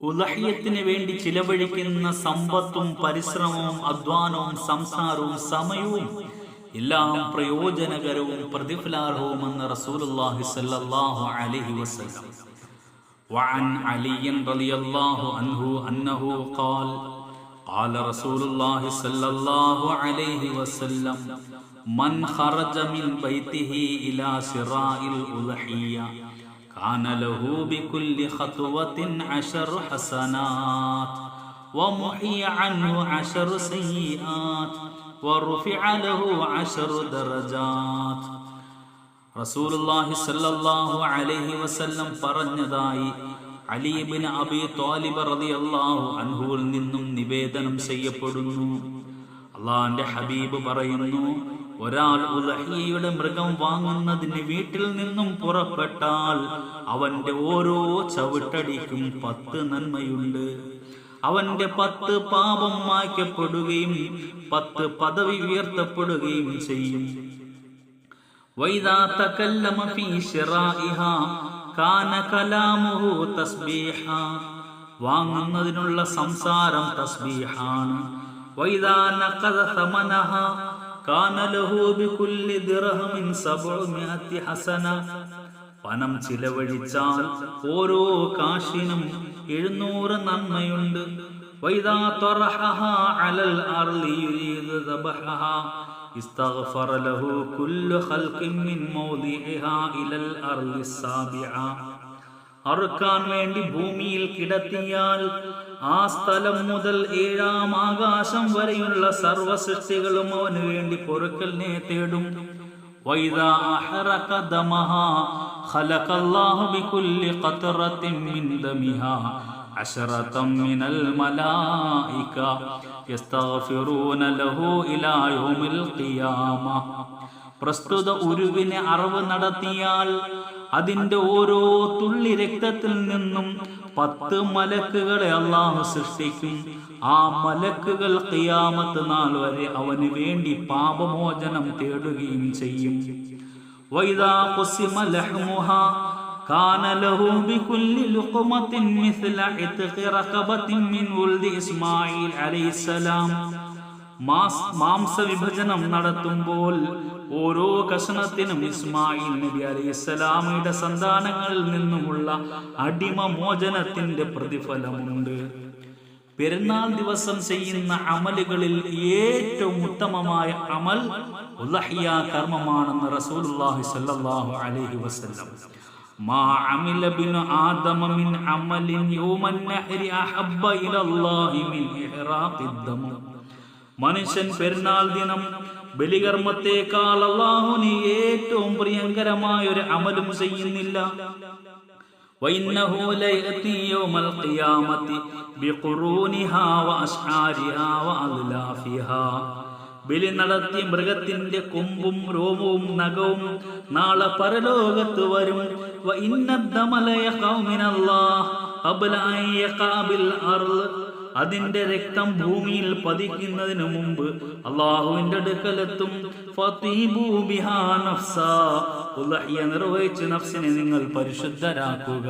ഉലഹ്യത്തിന് വേണ്ടി ചിലവഴിക്കുന്ന സമ്പത്തും പരിശ്രമവും അധ്വാനവും സംസാരവും സമയവും എല്ലാം പ്രയോജനകരവും പ്രതിഫലാർഹവുമെന്ന് റസൂലുള്ളാഹി സ്വല്ലല്ലാഹു അലൈഹി വസല്ലം وعن علي رضي الله عنه أنه قال قال رسول الله صلى الله عليه وسلم من خرج من بيته إلى شراء الأضحية كان له بكل خطوة عشر حسنات ومحي عنه عشر سيئات ورفع له عشر درجات റസൂലുള്ളാഹി സല്ലല്ലാഹു അലൈഹി വസല്ലം പറഞ്ഞതായി അലീബിൻ അബി ത്വാലിബ് റളിയല്ലാഹു അൻഹുവിൽ നിന്നും നിവേദനം ചെയ്യപ്പെടുന്നു അള്ളാഹിന്റെ ഹബീബ് പറയുന്നു ഒരാൾ ഉലഹിയുടെ മൃഗം വാങ്ങുന്നതിന് വീട്ടിൽ നിന്നും പുറപ്പെട്ടാൽ അവന്റെ ഓരോ ചവിട്ടടിക്കും പത്ത് നന്മയുണ്ട്. അവന്റെ പത്ത് പാപം മായ്ക്കപ്പെടുകയും പത്ത് പദവി ഉയർത്തപ്പെടുകയും ചെയ്യും. വൈദാ തകല്ലമ കാന കലാമുഹു തസ്ബീഹ. വാങ്ങുന്നതിനുള്ള സംസാരം തസ്ബീഹാണ്. വൈദാ നഖദ സമനഹ പണം ചിലവഴിച്ചാൽ ഓരോ കാശിനും എഴുന്നൂറ് നന്മയുണ്ട്. ഇസ്തഗ്ഫറ ലഹു കുല്ലു ഖൽഖിൻ മിൻ മൗദിഇഹാ ഇലൽ അർളി സാബിഅ അറുക്കാൻ വേണ്ടി ഭൂമിയിൽ കിടത്തിയാൽ ആ സ്ഥലം മുതൽ ഏഴാം ആകാശം വരെയുള്ള സർവ സൃഷ്ടികളും അവന് വേണ്ടി പൊറുക്കലിനെ തേടും وإذا أحرق دمها خلق الله بكل قطرة من دمها عشرة من الملائكة يستغفرون له إلى يوم القيامة പ്രസ്തുത ഉരുവിനെ അറിവ് നടത്തിയാൽ അതിന്റെ ഓരോ തുള്ളി രക്തത്തിൽ നിന്നും പത്ത് മലക്കുകളെ അള്ളാഹു സൃഷ്ടിക്കും ആ മലക്കുകൾ ഖിയാമത്ത് നാൾ വരെ അവന് വേണ്ടി പാപമോചനം തേടുകയും ചെയ്യും വൈദാ ഖുസിമ ലഹ്മുഹാ كان له بكل لقمة مثل عتق رقبة من ولد إسماعيل عليه السلام മാംസ മാംസവിഭജനം നടത്തുമ്പോൾ ഓരോ കഷണത്തിനും ഇസ്മായിൽ നബി അലൈഹിസ്സലാമയുടെ സന്താനങ്ങളിൽ നിന്നുമുള്ള അടിമ മോചനത്തിന്റെ പ്രതിഫലമുണ്ട്. പെരുന്നാൾ ദിവസം ചെയ്യുന്ന അമലുകളിൽ ഏറ്റവും ഉത്തമമായ അമൽ ഉലഹിയ കർമ്മമാണെന്ന് റസൂലുള്ളാഹി സ്വല്ലല്ലാഹു അലൈഹി വസല്ലം. മാ അമില ആദമ മിൻ യൗമൻ അഹബ്ബ ഇലല്ലാഹി മിൻ ഇഹ്റാഖിദ്ദമ മനുഷ്യൻ പെരുന്നാൾ ദിനം ബലികർമ്മത്തെക്കാൾ അള്ളാഹുന് ഏറ്റവും പ്രിയങ്കരമായ ഒരു അമലും ചെയ്യുന്നില്ല وإنه ليأتي يوم القيامة بقرونها وأشعارها وأظلافها ബലി നടത്തി മൃഗത്തിന്റെ കൊമ്പും രോമവും നഖവും നാളെ പരലോകത്ത് വരും അതിന്റെ രക്തം ഭൂമിയിൽ പതിക്കുന്നതിന് മുമ്പ് അള്ളാഹുവിന്റെ അടുക്കലെത്തും. നിർവഹിച്ച് നഫ്സിനെ നിങ്ങൾ പരിശുദ്ധരാക്കുക.